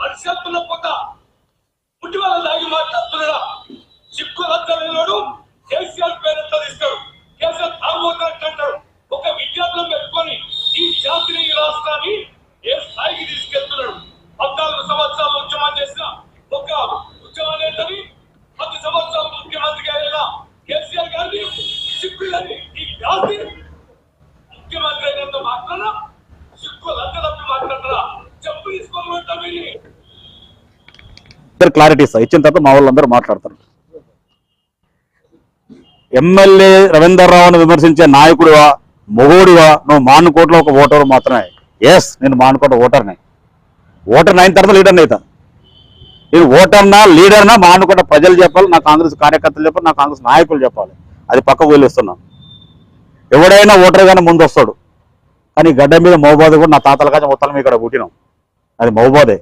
పరిశీలన పోత. పుట్టి వాళ్ళ దాగి మాట్లాడుతున్నాడా చిక్కు రద్దలేనాడు కేసీఆర్ పేరు తీస్తాడు. కేసీఆర్ తాగుబోతున్నట్టు అంటాడు. ఒక విద్యార్థులను పెట్టుకొని ఈ జాతిని ఈ రాష్ట్రాన్ని ఏ స్థాయికి తీసుకెళ్తున్నాడు? పద్నాలుగు సంవత్సరాలు ఉద్యమం చేసిన ఒక ఉద్యమ నేతని పది సంవత్సరాలు ముఖ్యమంత్రిగా అయిన కేసీఆర్ గారిని సిగ్గులని ఈ జాతి ముఖ్యమంత్రి అయినంత మాత్రాన సిగ్గు లంచలప్పి మాట్లాడరా ఇద్దరు క్లారిటీ ఇస్తా. ఇచ్చిన తర్వాత మా వాళ్ళందరూ మాట్లాడతారు. ఎమ్మెల్యే రవీందర్ రావును విమర్శించే నాయకుడివా మొగోడివా నువ్వు మానుకోటలో ఒక ఓటర్ మాత్రమే. ఎస్ నేను మానుకోట ఓటర్ని. ఓటర్ అయిన తర్వాత లీడర్ని అవుతా నేను ఓటర్నా లీడర్నా మానుకోట ప్రజలు చెప్పాలి నా కాంగ్రెస్ కార్యకర్తలు చెప్పాలి నా కాంగ్రెస్ నాయకులు చెప్పాలి. అది పక్కకు వదిలేస్తున్నా. ఎవడైనా ఓటర్ గానే ముందు వస్తాడు కానీ గడ్డ మీద మహబాద్ కూడా నా తాతల కానీ మొత్తం ఇక్కడ పుట్టినాం. అది మహబాదే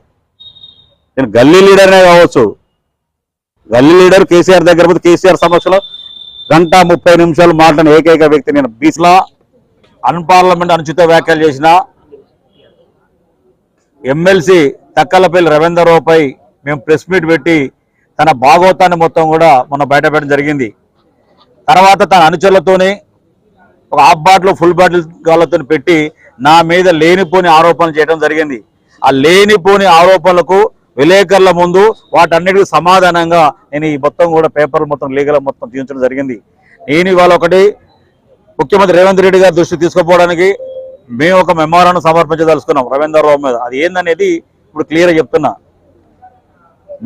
నేను గల్లీ లీడర్నే కావచ్చు. గల్లీ లీడర్ కేసీఆర్ దగ్గర పోతే కేసీఆర్ సమక్షంలో గంట ముప్పై నిమిషాలు మాట్లాడిన ఏకైక వ్యక్తి నేను బీస్లా అన్పార్లమెంట్ అనుచిత వ్యాఖ్యలు చేసిన ఎమ్మెల్సీ తక్కలపల్లి రవీంద్రరావుపై మేము ప్రెస్ మీట్ పెట్టి తన భాగవతాన్ని మొత్తం కూడా మొన్న బయటపెట్టడం జరిగింది. తర్వాత తన అనుచరులతోని ఒక హాఫ్ బాటిల్ ఫుల్ బాటిల్ వాళ్ళతో పెట్టి నా మీద లేనిపోని ఆరోపణలు చేయడం జరిగింది. ఆ లేనిపోని ఆరోపణలకు విలేకరుల ముందు వాటన్నిటికీ సమాధానంగా నేను ఈ మొత్తం కూడా పేపర్లు మొత్తం లీగల్ మొత్తం తీయించడం జరిగింది. నేను ఇవాళ ఒకటి ముఖ్యమంత్రి రేవంత్ రెడ్డి గారి దృష్టి తీసుకుపోవడానికి మేము ఒక మెమోరాన్ని సమర్పించదలుచుకున్నాం రవీందర్ రావు మీద. అది ఏందనేది ఇప్పుడు క్లియర్గా చెప్తున్నా.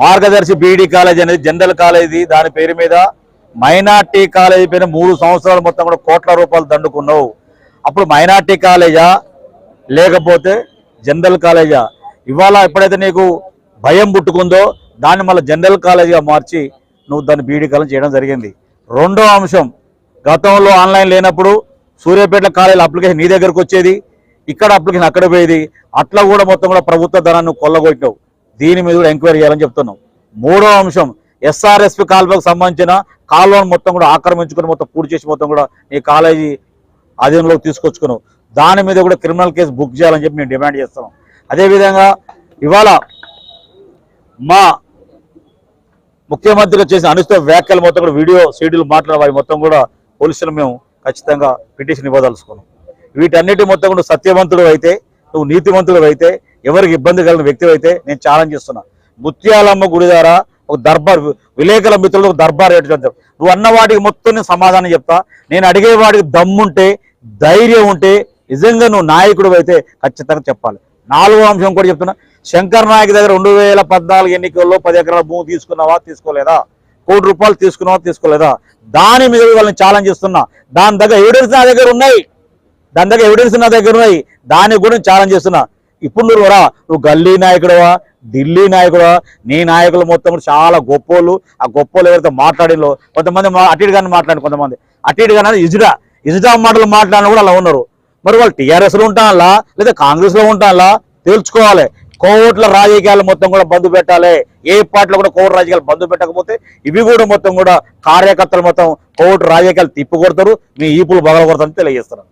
మార్గదర్శి బీఈడి కాలేజ్ అనేది జనరల్ కాలేజీ దాని పేరు మీద మైనార్టీ కాలేజీ పైన మూడు సంవత్సరాలు మొత్తం కూడా కోట్ల రూపాయలు దండుకున్నావు. అప్పుడు మైనార్టీ కాలేజా? లేకపోతే జనరల్ కాలేజా. ఇవాళ ఎప్పుడైతే నీకు భయం పుట్టుకుందో దాన్ని మళ్ళీ జనరల్ కాలేజీగా మార్చి నువ్వు దాన్ని బీడీ చేయడం జరిగింది. రెండో అంశం గతంలో ఆన్లైన్ లేనప్పుడు సూర్యాపేట కాలేజీలో అప్లికేషన్ నీ దగ్గరకు వచ్చేది ఇక్కడ అప్లికేషన్ అక్కడ పోయేది అట్లా కూడా మొత్తం కూడా ప్రభుత్వ ధనాన్ని కొల్లగొట్టినావు. దీని మీద కూడా ఎంక్వైరీ చేయాలని చెప్తున్నావు. మూడో అంశం ఎస్ఆర్ఎస్పి కాల్వకు సంబంధించిన కాలువను మొత్తం కూడా ఆక్రమించుకుని మొత్తం పూర్తి చేసి మొత్తం కూడా ఈ కాలేజీ ఆధీనంలోకి తీసుకొచ్చుకున్నావు. దాని మీద కూడా క్రిమినల్ కేసు బుక్ చేయాలని చెప్పి మేము డిమాండ్ చేస్తున్నాం. అదేవిధంగా ఇవాళ మా ముఖ్యమంత్రిగా చేసిన అనుచిత వ్యాఖ్యలు మొత్తం కూడా వీడియో సీడీలు మాట్లాడే వారి మొత్తం కూడా పోలీసులు మేము ఖచ్చితంగా పిటిషన్ ఇవ్వదలుచుకున్నాం. వీటన్నిటి మొత్తం కూడా సత్యవంతుడు అయితే నువ్వు నీతివంతుడు అయితే ఎవరికి ఇబ్బంది కలిగిన వ్యక్తి అయితే నేను ఛాలెంజ్ చేస్తున్నా. ముత్యాలమ్మ గుడి ద్వారా ఒక దర్బార్ విలేకరుల మిత్రులు ఒక దర్బార్ ఏర్పడతాం నువ్వు అన్న వాటికి మొత్తం నేను సమాధానం చెప్తా. నేను అడిగే వాడికి దమ్ముంటే ధైర్యం ఉంటే నిజంగా నువ్వు నాయకుడు అయితే ఖచ్చితంగా చెప్పాలి. నాలుగో అంశం కూడా చెప్తున్నా. శంకర్ నాయక్ దగ్గర రెండు వేల పద్నాలుగు ఎన్నికల్లో పది ఎకరాల భూమి తీసుకున్నావా తీసుకోలేదా? కోటి రూపాయలు తీసుకున్నావా తీసుకోలేదా? దాని మీద వాళ్ళని ఛాలెంజ్ చేస్తున్నా. దాని దగ్గర ఎవిడెన్స్ నా దగ్గర ఉన్నాయి. దాని దగ్గర ఎవిడెన్స్ నా దగ్గర ఉన్నాయి. దాని కూడా ఛాలెంజ్ చేస్తున్నా. ఇప్పుడు నువ్వు రా నువ్వు గల్లీ నాయకుడవా ఢిల్లీ నాయకుడవా? నీ నాయకులు మొత్తం చాలా గొప్పోళ్ళు. ఆ గొప్పోళ్ళు ఎవరైతే మాట్లాడిలో కొంతమంది మా- అటు ఇటుగానే మాట్లాడి కొంతమంది. అటు ఇటుగానే ఇజుడా ఇజుడా మాటలు మాట్లాడిన కూడా అలా ఉన్నారు. మరి వాళ్ళు టీఆర్ఎస్లో ఉంటాలా లేదా కాంగ్రెస్లో ఉంటాలా తెలుసుకోవాలి కోవట్ల రాజకీయాలు మొత్తం కూడా బంధు పెట్టాలి. ఏ పార్టీలో కూడా కోవట్ రాజకీయాలు బంధు పెట్టకపోతే ఇవి కూడా మొత్తం కూడా కార్యకర్తలు మొత్తం కోవట్ రాజకీయాలు తిప్పి కొడతారు. మీ ఈపులు బగల కొడతారని తెలియజేస్తున్నారు